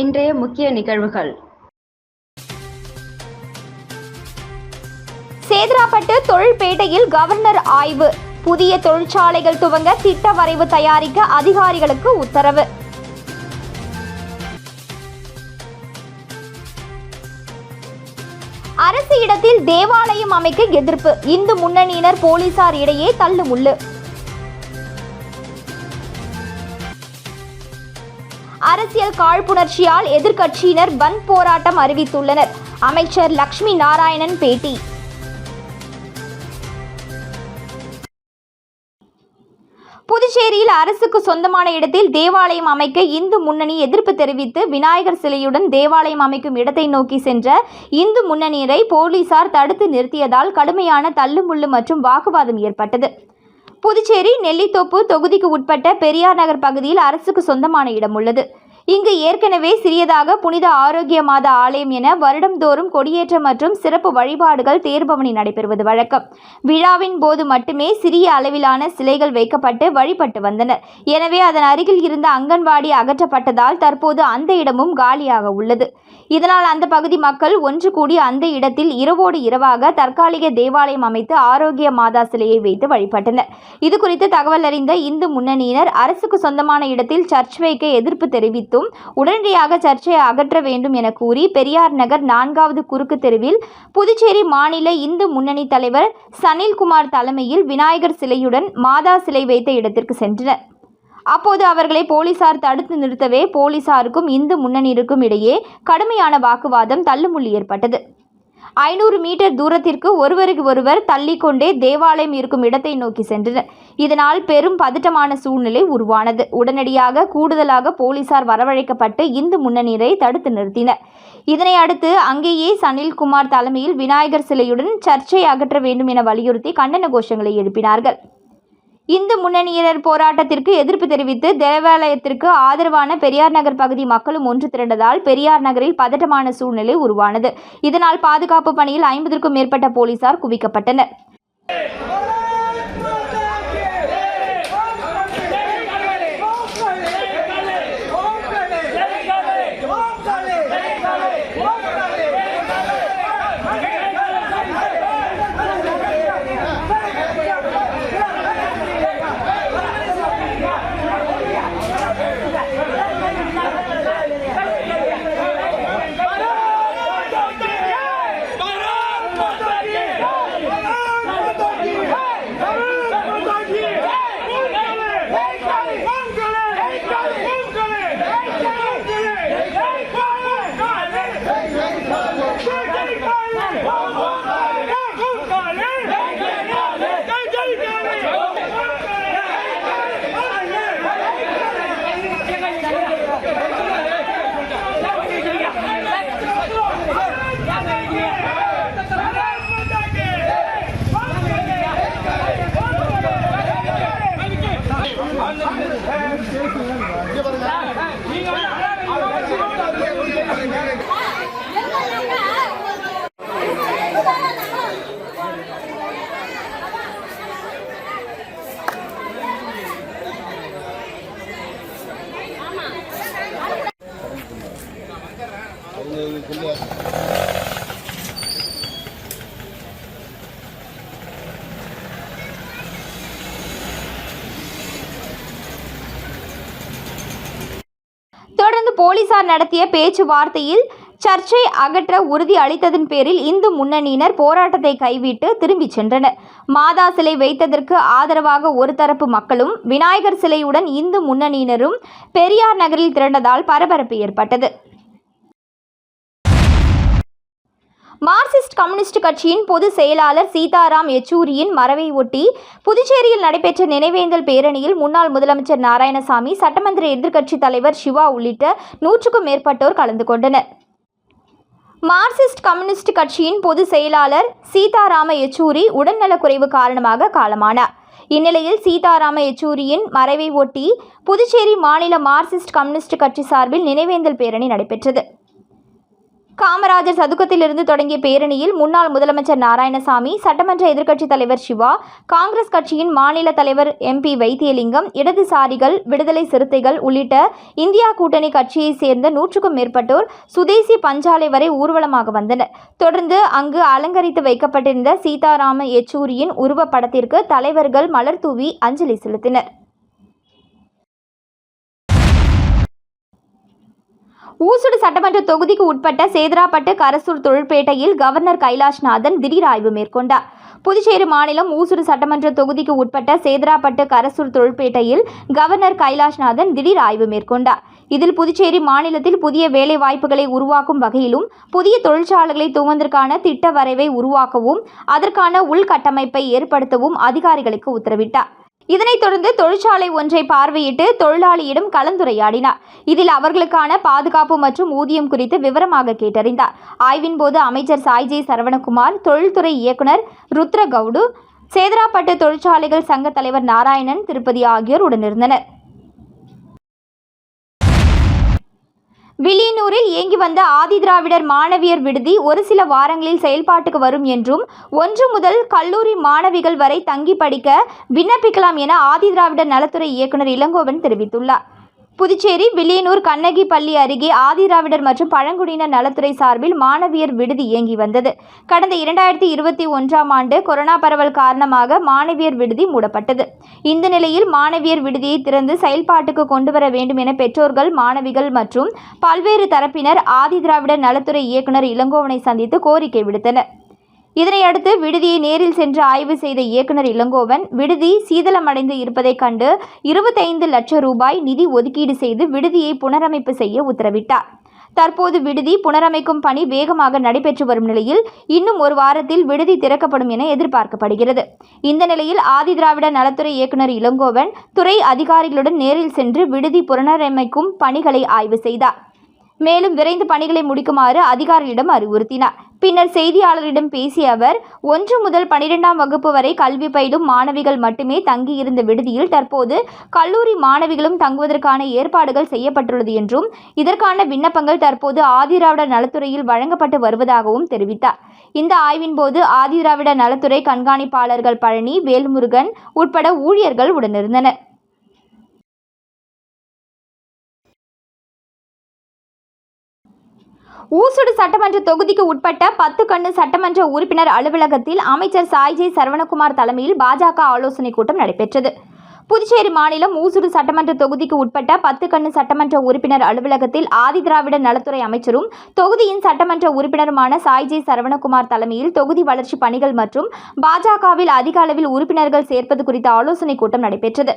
இன்றைய முக்கிய நிகழ்வுகள். சேதராப்பட்டு தொழில்பேட்டையில் கவர்னர் ஆய்வு. புதிய தொழிற்சாலைகள் துவங்க திட்ட வரைவு தயாரிக்க அதிகாரிகளுக்கு உத்தரவு. அரசு இடத்தில் தேவாலயம் அமைக்க எதிர்ப்பு. இந்து முன்னணியினர் போலீசார் இடையே தள்ளுமுள்ளு. காழ்ப்புணர்ச்சியால் எதிர்க்கட்சியினர் பந்த் போராட்டம் அறிவித்துள்ளனர். அமைச்சர் லக்ஷ்மி நாராயணன் பேட்டி. புதுச்சேரியில் அரசுக்கு சொந்தமான இடத்தில் தேவாலயம் அமைக்க இந்து முன்னணி எதிர்ப்பு தெரிவித்து விநாயகர் சிலையுடன் தேவாலயம் அமைக்கும் இடத்தை நோக்கி சென்ற இந்து முன்னணியரை போலீசார் தடுத்து நிறுத்தியதால் கடுமையான தள்ளுமுள்ளு மற்றும் வாக்குவாதம் ஏற்பட்டது. புதுச்சேரி நெல்லித்தோப்பு தொகுதிக்கு உட்பட்ட பெரியார் நகர் பகுதியில் அரசுக்கு சொந்தமான இடம் உள்ளது. இங்கு ஏற்கனவே சிறியதாக புனித ஆரோக்கிய மாத ஆலயம் என வருடம்தோறும் கொடியேற்றம் மற்றும் சிறப்பு வழிபாடுகள் தேர்பவனி நடைபெறுவது வழக்கம். விழாவின் போது மட்டுமே சிறிய அளவிலான சிலைகள் வைக்கப்பட்டு வழிபட்டு வந்தனர். எனவே அதன் அருகில் இருந்த அங்கன்வாடி அகற்றப்பட்டதால் தற்போது அந்த இடமும் காலியாக உள்ளது. இதனால் அந்த பகுதி மக்கள் ஒன்று கூடி அந்த இடத்தில் இரவோடு இரவாக தற்காலிக தேவாலயம் அமைத்து ஆரோக்கிய மாதா சிலையை வைத்து வழிபட்டனர். இது குறித்து தகவல் அறிந்த இந்து முன்னணியினர் அரசுக்கு சொந்தமான இடத்தில் சர்ச் வைக்க எதிர்ப்பு தெரிவித்தும் உடனடியாக சர்ச்சை அகற்ற வேண்டும் என கூறி பெரியார் நகர் நான்காவது குறுக்கு தெருவில் புதுச்சேரி மாநில இந்து முன்னணி தலைவர் சனில்குமார் தலைமையில் விநாயகர் சிலையுடன் மாதா சிலை வைத்த இடத்திற்கு சென்றனர். அப்போது அவர்களை போலீசார் தடுத்து நிறுத்தவே போலீசாருக்கும் இந்து முன்னணியிற்கும் இடையே கடுமையான வாக்குவாதம் தள்ளுமுள்ளி ஏற்பட்டது. ஐநூறு மீட்டர் தூரத்திற்கு ஒருவருக்கு ஒருவர் தள்ளிக்கொண்டே தேவாலயம் இருக்கும் இடத்தை நோக்கி சென்றனர். இதனால் பெரும் பதட்டமான சூழ்நிலை உருவானது. உடனடியாக கூடுதலாக போலீசார் வரவழைக்கப்பட்டு இந்து முன்னணியரை தடுத்து நிறுத்தினர். இதனை அடுத்து அங்கேயே சனில்குமார் தலைமையில் விநாயகர் சிலையுடன் சர்ச்சை அகற்ற வேண்டும் என வலியுறுத்தி கண்டன கோஷங்களை எழுப்பினார்கள். இந்து முன்னணியினர் போராட்டத்திற்கு எதிர்ப்பு தெரிவித்து தேவாலயத்திற்கு ஆதரவான பெரியார் நகர் பகுதி மக்களும் ஒன்று திரண்டதால் பெரியார் நகரில் பதட்டமான சூழ்நிலை உருவானது. இதனால் பாதுகாப்பு பணியில் ஐம்பதற்கும் மேற்பட்ட போலீசார் குவிக்கப்பட்டனர். போலீசார் நடத்திய பேச்சுவார்த்தையில் சர்ச்சை அகற்ற உறுதி அளித்ததன் பேரில் இந்து முன்னணியினர் போராட்டத்தை கைவிட்டு திரும்பிச் சென்றனர். மாதா சிலை வைத்ததற்கு ஆதரவாக ஒரு தரப்பு மக்களும் விநாயகர் சிலையுடன் இந்து முன்னணியினரும் பெரியார் நகரில் திரண்டதால் பரபரப்பு ஏற்பட்டது. மார்க்சிஸ்ட் கம்யூனிஸ்ட் கட்சியின் பொதுச் செயலாளர் சீதாராம் யெச்சூரியின் மறைவை ஒட்டி புதுச்சேரியில் நடைபெற்ற நினைவேந்தல் பேரணியில் முன்னாள் முதலமைச்சர் நாராயணசாமி சட்டமன்ற எதிர்க்கட்சித் தலைவர் சிவா உள்ளிட்ட நூற்றுக்கும் மேற்பட்டோர் கலந்து கொண்டனர். மார்க்சிஸ்ட் கம்யூனிஸ்ட் கட்சியின் பொதுச் செயலாளர் சீதாராம யெச்சூரி உடல்நலக்குறைவு காரணமாக காலமானார். இந்நிலையில் சீதாராம யெச்சூரியின் மறைவை ஒட்டி புதுச்சேரி மாநில மார்க்சிஸ்ட் கம்யூனிஸ்ட் கட்சி சார்பில் நினைவேந்தல் பேரணி நடைபெற்றது. காமராஜர் சதுக்கத்திலிருந்து தொடங்கிய பேரணியில் முன்னாள் முதலமைச்சர் நாராயணசாமி சட்டமன்ற எதிர்க்கட்சித் தலைவர் சிவா காங்கிரஸ் கட்சியின் மாநில தலைவர் எம்பி வைத்தியலிங்கம் இடதுசாரிகள் விடுதலை சிறுத்தைகள் உள்ளிட்ட இந்தியா கூட்டணி கட்சியைச் சேர்ந்த நூற்றுக்கும் மேற்பட்டோர் சுதேசி பஞ்சாலை வரை ஊர்வலமாக வந்தனர். தொடர்ந்து அங்கு அலங்கரித்து வைக்கப்பட்டிருந்த சீதாராம யெச்சூரியின் உருவப்படத்திற்கு தலைவர்கள் மலர் தூவி அஞ்சலி செலுத்தினர். ஊசுடு சட்டமன்ற தொகுதிக்கு உட்பட்ட சேதராப்பட்டு கரசூர் தொழிற்பேட்டையில் கவர்னர் கைலாஷ்நாதன் திடீர் ஆய்வு மேற்கொண்டார். புதுச்சேரி மாநிலம் ஊசுடு சட்டமன்ற தொகுதிக்கு உட்பட்ட சேதராப்பட்டு கரசூர் தொழிற்பேட்டையில் கவர்னர் கைலாஷ்நாதன் திடீர் ஆய்வு மேற்கொண்டார். இதில் புதுச்சேரி மாநிலத்தில் புதிய வேலை வாய்ப்புகளை உருவாக்கும் வகையிலும் புதிய தொழிற்சாலைகளை துவந்தற்கான திட்ட வரைவை உருவாக்கவும் அதற்கான உள்கட்டமைப்பை ஏற்படுத்தவும் அதிகாரிகளுக்கு உத்தரவிட்டார். இதனைத் தொடர்ந்து தொழிற்சாலை ஒன்றை பார்வையிட்டு தொழிலாளியிடம் கலந்துரையாடினார். இதில் அவர்களுக்கான பாதுகாப்பு மற்றும் ஊதியம் குறித்து விவரமாக கேட்டறிந்தார். ஆய்வின் போது அமைச்சர் சாய்ஜி சரவணகுமார் தொழில்துறை இயக்குனர் ருத்ர கவுடு சேதராப்பட்டு தொழிற்சாலைகள் சங்க தலைவர் நாராயணன் திருப்பதி ஆகியோர் உடனிருந்தனர். வில்லியனூரில் இயங்கி வந்த ஆதிதிராவிடர் மாணவியர் விடுதி ஒரு சில வாரங்களில் செயல்பாட்டுக்கு வரும் என்றும் ஒன்று முதல் கல்லூரி மாணவிகள் வரை தங்கி படிக்க விண்ணப்பிக்கலாம் என ஆதிதிராவிடர் நலத்துறை இயக்குனர் இளங்கோவன் தெரிவித்துள்ளார். புதுச்சேரி வில்லியனூர் கண்ணகி பள்ளி அருகே ஆதிதிராவிடர் மற்றும் பழங்குடியினர் நலத்துறை சார்பில் மாணவியர் விடுதி இயங்கி வந்தது. கடந்த இரண்டாயிரத்தி இருபத்தி ஒன்றாம் ஆண்டு கொரோனா பரவல் காரணமாக மாணவியர் விடுதி மூடப்பட்டது. இந்த நிலையில் மாணவியர் விடுதியை திறந்து செயல்பாட்டுக்கு கொண்டு வர வேண்டும் என பெற்றோர்கள் மாணவிகள் மற்றும் பல்வேறு தரப்பினர் ஆதிதிராவிடர் நலத்துறை இயக்குனர் இளங்கோவனை சந்தித்து கோரிக்கை விடுத்தனர். இதனையடுத்து விடுதியை நேரில் சென்று ஆய்வு செய்த இயக்குனர் இளங்கோவன் விடுதி சீதளமடைந்து இருப்பதைக் கண்டு இருபத்தைந்து லட்சம் ரூபாய் நிதி ஒதுக்கீடு செய்து விடுதியை புனரமைப்பு செய்ய உத்தரவிட்டார். தற்போது விடுதி புனரமைக்கும் பணி வேகமாக நடைபெற்று வரும் நிலையில் இன்னும் ஒரு வாரத்தில் விடுதி திறக்கப்படும் என எதிர்பார்க்கப்படுகிறது. இந்த நிலையில் ஆதிதிராவிட நலத்துறை இயக்குநர் இளங்கோவன் துறை அதிகாரிகளுடன் நேரில் சென்று விடுதி புனரமைக்கும் பணிகளை ஆய்வு செய்தார். மேலும் விரைந்து பணிகளை முடிக்குமாறு அதிகாரிகளிடம் அறிவுறுத்தினார். பின்னர் செய்தியாளரிடம் பேசிய அவர் ஒன்று முதல் பனிரெண்டாம் வகுப்பு வரை கல்வி பயிலும் மாணவிகள் மட்டுமே தங்கியிருந்த விடுதியில் தற்போது கல்லூரி மாணவிகளும் தங்குவதற்கான ஏற்பாடுகள் செய்யப்பட்டுள்ளது என்றும் இதற்கான விண்ணப்பங்கள் தற்போது ஆதிராவிட நலத்துறையில் வழங்கப்பட்டு வருவதாகவும் தெரிவித்தார். இந்த ஆய்வின் போது ஆதிதிராவிட நலத்துறை கண்காணிப்பாளர்கள் பழனி வேல்முருகன் உட்பட ஊழியர்கள் உடனிருந்தனர். ஊசுடு சட்டமன்ற தொகுதிக்கு உட்பட்ட பத்து கண்ணு சட்டமன்ற உறுப்பினர் அலுவலகத்தில் அமைச்சர் சாய்ஜி சரவணகுமார் தலைமையில் பாஜக ஆலோசனைக் கூட்டம் நடைபெற்றது. புதுச்சேரி மாநிலம் ஊசுடு சட்டமன்ற தொகுதிக்கு உட்பட்ட பத்து கண்ணு சட்டமன்ற உறுப்பினர் அலுவலகத்தில் ஆதிதிராவிட நலத்துறை அமைச்சரும் தொகுதியின் சட்டமன்ற உறுப்பினருமான சாய்ஜி சரவணகுமார் தலைமையில் தொகுதி வளர்ச்சி பணிகள் மற்றும் பாஜகவில் அதிக அளவில் உறுப்பினர்கள் சேர்ப்பது குறித்த ஆலோசனைக் கூட்டம் நடைபெற்றது.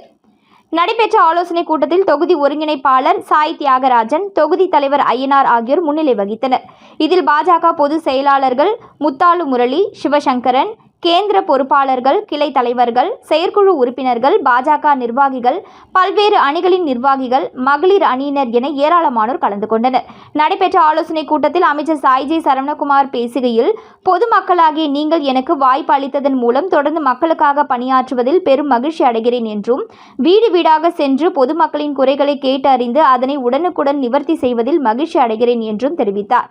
நடைபெற்ற ஆலோசனைக் கூட்டத்தில் தொகுதி ஒருங்கிணைப்பாளர் சாய் தியாகராஜன் தொகுதி தலைவர் ஐயனார் ஆகியோர் முன்னிலை வகித்தனர். இதில் பாஜக பொதுச் செயலாளர்கள் முத்தாலு முரளி சிவசங்கரன் கேந்திர பொறுப்பாளர்கள் கிளை தலைவர்கள் செயற்குழு உறுப்பினர்கள் பாஜக நிர்வாகிகள் பல்வேறு அணிகளின் நிர்வாகிகள் மகளிர் அணியினர் என ஏராளமானோர் கலந்து கொண்டனர். நடைபெற்ற ஆலோசனைக் கூட்டத்தில் அமைச்சர் சாய்ஜி சரவணகுமார் பேசுகையில் பொதுமக்களாகிய நீங்கள் எனக்கு வாய்ப்பு அளித்ததன் மூலம் தொடர்ந்து மக்களுக்காக பணியாற்றுவதில் பெரும் மகிழ்ச்சி அடைகிறேன் என்றும் வீடு வீடாக சென்று பொதுமக்களின் குறைகளை கேட்டறிந்து அதனை உடனுக்குடன் நிவர்த்தி செய்வதில் மகிழ்ச்சி அடைகிறேன் என்றும் தெரிவித்தார்.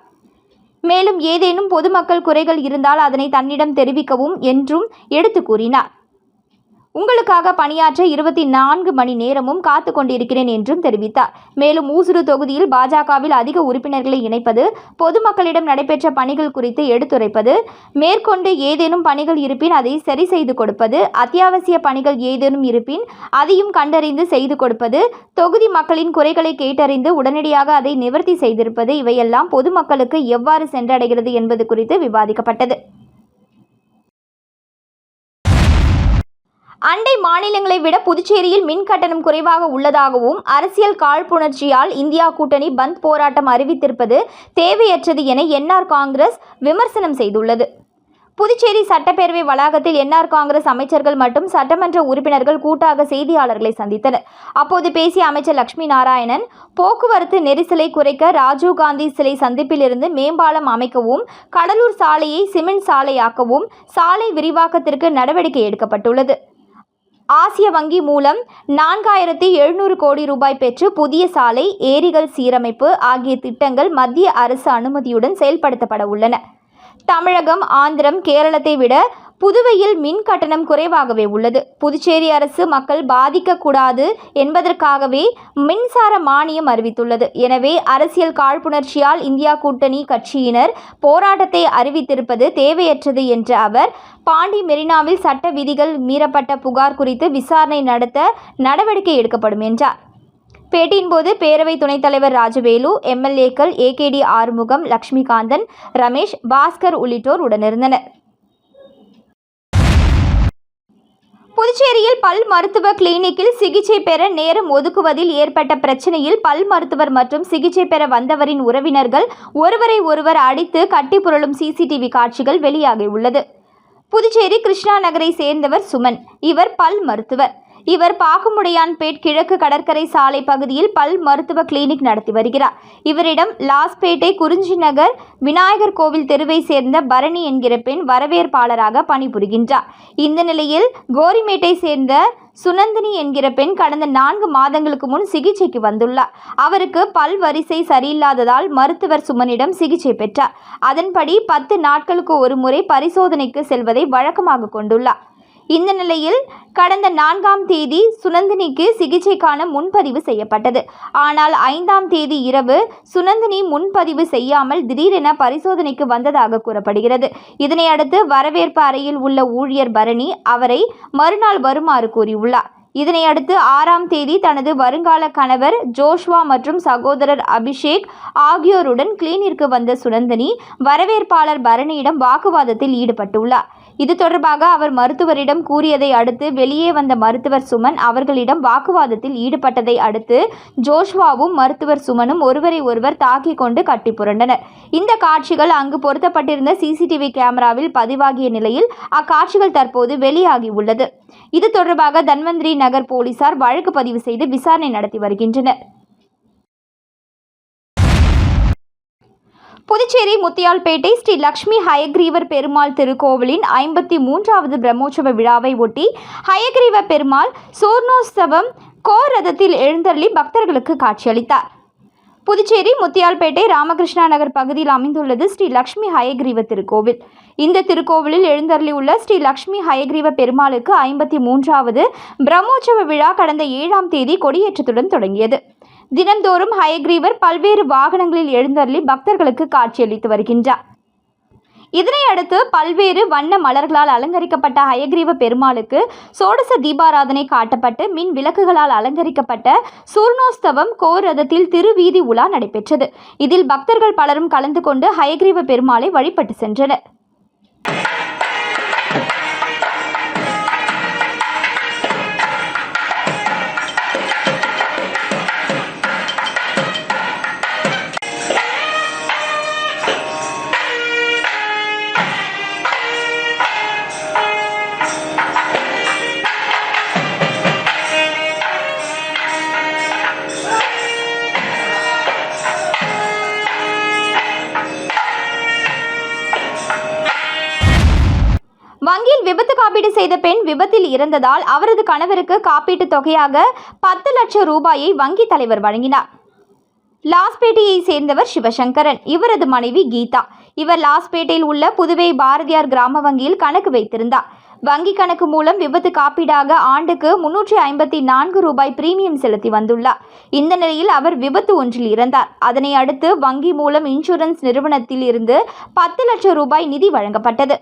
மேலும் ஏதேனும் பொதுமக்கள் குறைகள் இருந்தால் அதனை தன்னிடம் தெரிவிக்கவும் என்றும் எடுத்து கூறினார். உங்களுக்காக பணியாற்ற இருபத்தி நான்கு மணி நேரமும் காத்து கொண்டிருக்கிறேன் என்றும் தெரிவித்தார். மேலும் ஊசுடு தொகுதியில் பாஜகவில் அதிக உறுப்பினர்களை இணைப்பது பொதுமக்களிடம் நடைபெற்ற பணிகள் குறித்து எடுத்துரைப்பது மேற்கொண்டு ஏதேனும் பணிகள் இருப்பின் அதை சரி செய்து கொடுப்பது அத்தியாவசிய பணிகள் ஏதேனும் இருப்பின் அதையும் கண்டறிந்து செய்து கொடுப்பது தொகுதி மக்களின் குறைகளை கேட்டறிந்து உடனடியாக அதை நிவர்த்தி செய்திருப்பது இவையெல்லாம் பொதுமக்களுக்கு எவ்வாறு சென்றடைகிறது என்பது குறித்து விவாதிக்கப்பட்டது. அண்டை மாநிலங்களை விட புதுச்சேரியில் மின் கட்டணம் குறைவாக உள்ளதாகவும் அரசியல் காழ்ப்புணர்ச்சியால் இந்தியா கூட்டணி பந்த் போராட்டம் அறிவித்திருப்பது தேவையற்றது என என்ஆர் காங்கிரஸ் விமர்சனம் செய்துள்ளது. புதுச்சேரி சட்டப்பேரவை வளாகத்தில் என்ஆர் காங்கிரஸ் அமைச்சர்கள் மற்றும் சட்டமன்ற உறுப்பினர்கள் கூட்டாக செய்தியாளர்களை சந்தித்தனர். அப்போது பேசிய அமைச்சர் லட்சுமி நாராயணன் போக்குவரத்து நெரிசலை குறைக்க ராஜீவ்காந்தி சிலை சந்திப்பிலிருந்து மேம்பாலம் அமைக்கவும் கடலூர் சாலையை சிமெண்ட் சாலையாக்கவும் சாலை விரிவாக்கத்திற்கு நடவடிக்கை எடுக்கப்பட்டுள்ளது. ஆசிய வங்கி மூலம் நான்காயிரத்தி எழுநூறு கோடி ரூபாய் பெற்று புதிய சாலை ஏரிகள் சீரமைப்பு ஆகிய திட்டங்கள் மத்திய அரசு அனுமதியுடன் செயல்படுத்தப்பட உள்ளன. தமிழகம் ஆந்திரம் கேரளத்தை விட புதுவையில் மின் கட்டணம் குறைவாகவே உள்ளது. புதுச்சேரி அரசு மக்கள் பாதிக்கக்கூடாது என்பதற்காகவே மின்சார மானியம் அறிவித்துள்ளது. எனவே அரசியல் காழ்ப்புணர்ச்சியால் இந்தியா கூட்டணி கட்சியினர் போராட்டத்தை அறிவித்திருப்பது தேவையற்றது என்ற அவர் பாண்டி மெரினாவில் சட்ட விதிகள் மீறப்பட்ட புகார் குறித்து விசாரணை நடத்த நடவடிக்கை எடுக்கப்படும் என்றார். பேட்டியின் போது பேரவை துணைத் தலைவர் ராஜவேலு எம்எல்ஏக்கள் ஏகேடி ஆறுமுகம் லக்ஷ்மிகாந்தன் ரமேஷ் பாஸ்கர் உள்ளிட்டோர் உடனிருந்தனர். புதுச்சேரியில் பல் மருத்துவ கிளினிக்கில் சிகிச்சை பெற நேரம் ஒதுக்குவதில் ஏற்பட்ட பிரச்சனையில் பல் மருத்துவர் மற்றும் சிகிச்சை பெற வந்தவரின் உறவினர்கள் ஒருவரை ஒருவர் அடித்து கட்டி புரளும் சிசிடிவி காட்சிகள் வெளியாகியுள்ளது. புதுச்சேரி கிருஷ்ணா நகரை சேர்ந்தவர் சுமன். இவர் பல் மருத்துவர். இவர் பாகுமுடையான்பேட் கிழக்கு கடற்கரை சாலை பகுதியில் பல் மருத்துவ கிளினிக் நடத்தி வருகிறார். இவரிடம் லாஸ்பேட்டை குறிஞ்சி நகர் விநாயகர் கோவில் தெருவை சேர்ந்த பரணி என்கிற பெண் வரவேற்பாளராக பணிபுரிகின்றார். இந்த நிலையில் கோரிமேட்டை சேர்ந்த சுனந்தினி என்கிற பெண் கடந்த நான்கு மாதங்களுக்கு முன் சிகிச்சைக்கு வந்துள்ளார். அவருக்கு பல் வரிசை சரியில்லாததால் மருத்துவர் சுமனிடம் சிகிச்சை பெற்றார். அதன்படி பத்து நாட்களுக்கு ஒரு முறை பரிசோதனைக்கு செல்வதை வழக்கமாக கொண்டுள்ளார். இந்த நிலையில் கடந்த நான்காம் தேதி சுனந்தினிக்கு சிகிச்சைக்கான முன்பதிவு செய்யப்பட்டது. ஆனால் ஐந்தாம் தேதி இரவு சுனந்தினி முன்பதிவு செய்யாமல் திடீரென பரிசோதனைக்கு வந்ததாக கூறப்படுகிறது. இதனையடுத்து வரவேற்பு அறையில் உள்ள ஊழியர் பரணி அவரை மறுநாள் வருமாறு கூறியுள்ளார். இதனையடுத்து ஆறாம் தேதி தனது வருங்கால கணவர் ஜோஷ்வா மற்றும் சகோதரர் அபிஷேக் ஆகியோருடன் கிளீனிற்கு வந்த சுனந்தினி வரவேற்பாளர் பரணியிடம் வாக்குவாதத்தில் ஈடுபட்டுள்ளார். இது தொடர்பாக அவர் மருத்துவரிடம் கூறியதை அடுத்து வெளியே வந்த மருத்துவர் சுமன் அவர்களிடம் வாக்குவாதத்தில் ஈடுபட்டதை அடுத்து ஜோஷ்வாவும் மருத்துவர் சுமனும் ஒருவரை ஒருவர் தாக்கிக் கொண்டு கட்டி புரண்டனர். இந்த காட்சிகள் அங்கு பொருத்தப்பட்டிருந்த சிசிடிவி கேமராவில் பதிவாகிய நிலையில் அக்காட்சிகள் தற்போது வெளியாகி உள்ளது இது தொடர்பாக தன்வந்திரி நகர் போலீசார் வழக்கு பதிவு செய்து விசாரணை நடத்தி வருகின்றனர். புதுச்சேரி முத்தியால்பேட்டை ஸ்ரீ லக்ஷ்மி ஹயக்ரீவர் பெருமாள் திருக்கோவிலின் ஐம்பத்தி மூன்றாவது பிரம்மோற்சவ விழாவை ஒட்டி ஹயக்ரீவ பெருமாள் சூர்ணோத்சவம் கோரதத்தில் எழுந்தள்ளி பக்தர்களுக்கு காட்சியளித்தார். புதுச்சேரி முத்தியால்பேட்டை ராமகிருஷ்ணா நகர் பகுதியில் அமைந்துள்ளது ஸ்ரீ லக்ஷ்மி ஹயக்ரீவ திருக்கோவில். இந்த திருக்கோவிலில் எழுந்தருளியுள்ள ஸ்ரீ லக்ஷ்மி ஹயக்ரீவ பெருமாளுக்கு ஐம்பத்தி மூன்றாவது பிரம்மோற்சவ விழா கடந்த ஏழாம் தேதி கொடியேற்றத்துடன் தொடங்கியது. தினந்தோறும் ஹயக்ரீவர் பல்வேறு வாகனங்களில் எழுந்தருளி பக்தர்களுக்கு காட்சியளித்து வருகின்றார். இதனையடுத்து பல்வேறு வண்ண மலர்களால் அலங்கரிக்கப்பட்ட ஹயக்ரீவ பெருமாளுக்கு சோடச தீபாராதனை காட்டப்பட்டு மின் விளக்குகளால் அலங்கரிக்கப்பட்ட சூர்ணோஸ்தவம் கோரதத்தில் திருவீதி உலா நடைபெற்றது. இதில் பக்தர்கள் பலரும் கலந்து கொண்டு ஹயக்ரீவ பெருமாளை வழிபட்டு சென்றனர். காப்பீடு செய்த பெண் விபத்தில் இறந்ததால் அவரது கணவருக்கு காப்பீட்டுத் தொகையாக பத்து லட்சம் ரூபாயை வங்கி தலைவர் வழங்கினார். லாஸ்பேட்டையை சேர்ந்தவர் சிவசங்கரன் இவரது மனைவி கீதா. இவர் லாஸ்பேட்டையில் உள்ள புதுவை பாரதியார் கிராம வங்கியில் கணக்கு வைத்திருந்தார். வங்கி கணக்கு மூலம் விபத்து காப்பீடாக ஆண்டுக்கு முன்னூற்றி ஐம்பத்தி நான்கு ரூபாய் பிரீமியம் செலுத்தி வந்துள்ளார். இந்த நிலையில் அவர் விபத்து ஒன்றில் இறந்தார். அதனை அடுத்து வங்கி மூலம் இன்சூரன்ஸ் நிறுவனத்தில் இருந்து பத்து லட்சம் ரூபாய் நிதி வழங்கப்பட்டது.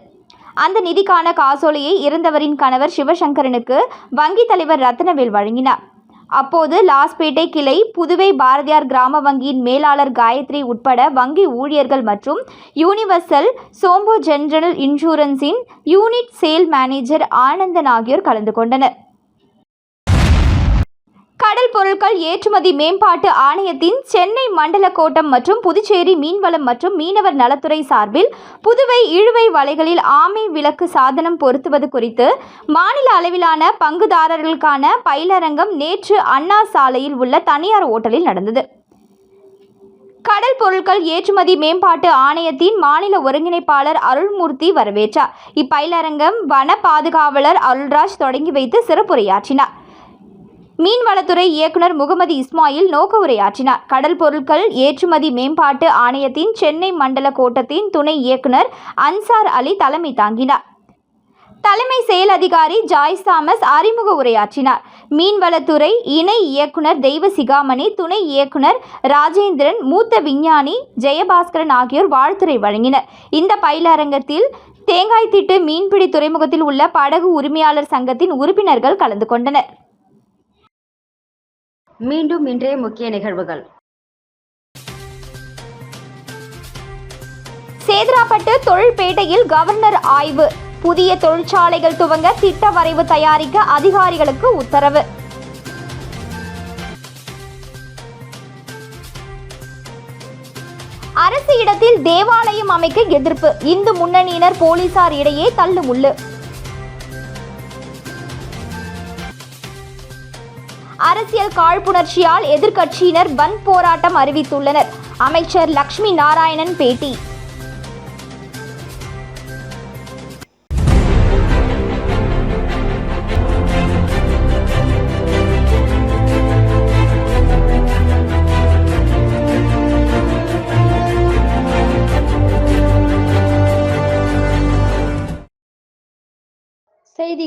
அந்த நிதிக்கான காசோலையை இறந்தவரின் கணவர் சிவசங்கரனுக்கு வங்கி தலைவர் ரத்னவேல் வழங்கினார். அப்போது லாஸ்பேட்டை கிளை புதுவை பாரதியார் கிராம வங்கியின் மேலாளர் காயத்ரி உட்பட வங்கி ஊழியர்கள் மற்றும் யூனிவர்சல் சோம்போ ஜெனரல் இன்சூரன்ஸின் யூனிட் சேல் மேனேஜர் ஆனந்தன் ஆகியோர் கலந்து கொண்டனர். கடல் பொருட்கள் ஏற்றுமதி மேம்பாட்டு ஆணையத்தின் சென்னை மண்டல கோட்டம் மற்றும் புதுச்சேரி மீன்வளம் மற்றும் மீனவர் நலத்துறை சார்பில் புதுவை இழுவை வலைகளில் ஆமை விளக்கு சாதனம் பொருத்துவது குறித்து மாநில அளவிலான பங்குதாரர்களுக்கான பயிலரங்கம் நேற்று அண்ணா சாலையில் உள்ள தனியார் ஓட்டலில் நடந்தது. கடல் பொருட்கள் ஏற்றுமதி மேம்பாட்டு ஆணையத்தின் மாநில ஒருங்கிணைப்பாளர் அருள்மூர்த்தி வரவேற்றார். இப்பயிலரங்கம் வன பாதுகாவலர் அருள்ராஜ் தொடங்கி வைத்து சிறப்புரையாற்றினார். மீன்வளத்துறை இயக்குனர் முகமது இஸ்மாயில் நோக்க உரையாற்றினார் கடல் பொருட்கள் ஏற்றுமதி மேம்பாட்டு ஆணையத்தின் சென்னை மண்டல கோட்டத்தின் துணை இயக்குனர் அன்சார் அலி தலைமை தாங்கினார். தலைமை செயல் அதிகாரி ஜாய்ஸ் தாமஸ் அறிமுக உரையாற்றினார். மீன்வளத்துறை இணை இயக்குனர் தெய்வ சிகாமணி துணை இயக்குனர் ராஜேந்திரன் மூத்த விஞ்ஞானி ஜெயபாஸ்கரன் ஆகியோர் வாழ்த்துரை வழங்கினர். இந்த பயிலரங்கத்தில் தேங்காய்த்திட்டு மீன்பிடி துறைமுகத்தில் உள்ள படகு உரிமையாளர் சங்கத்தின் உறுப்பினர்கள் கலந்து கொண்டனர். மீண்டும் இன்றைய முக்கிய நிகழ்வுகள். சேதராப்பட்டு தொழில்பேட்டையில் கவர்னர் ஆய்வு. புதிய தொழிற்சாலைகள் துவங்க திட்ட வரைவு தயாரிக்க அதிகாரிகளுக்கு உத்தரவு. அரசு இடத்தில் தேவாலயம் அமைக்க எதிர்ப்பு. இந்து முன்னணியினர் போலீசார் இடையே தள்ளுமுள்ளு. அரசியல் காழ்ப்புணர்ச்சியால் எதிர்க்கட்சியினர் பந்த் போராட்டம் அறிவித்துள்ளனர். அமைச்சர் லக்ஷ்மி நாராயணன் பேட்டி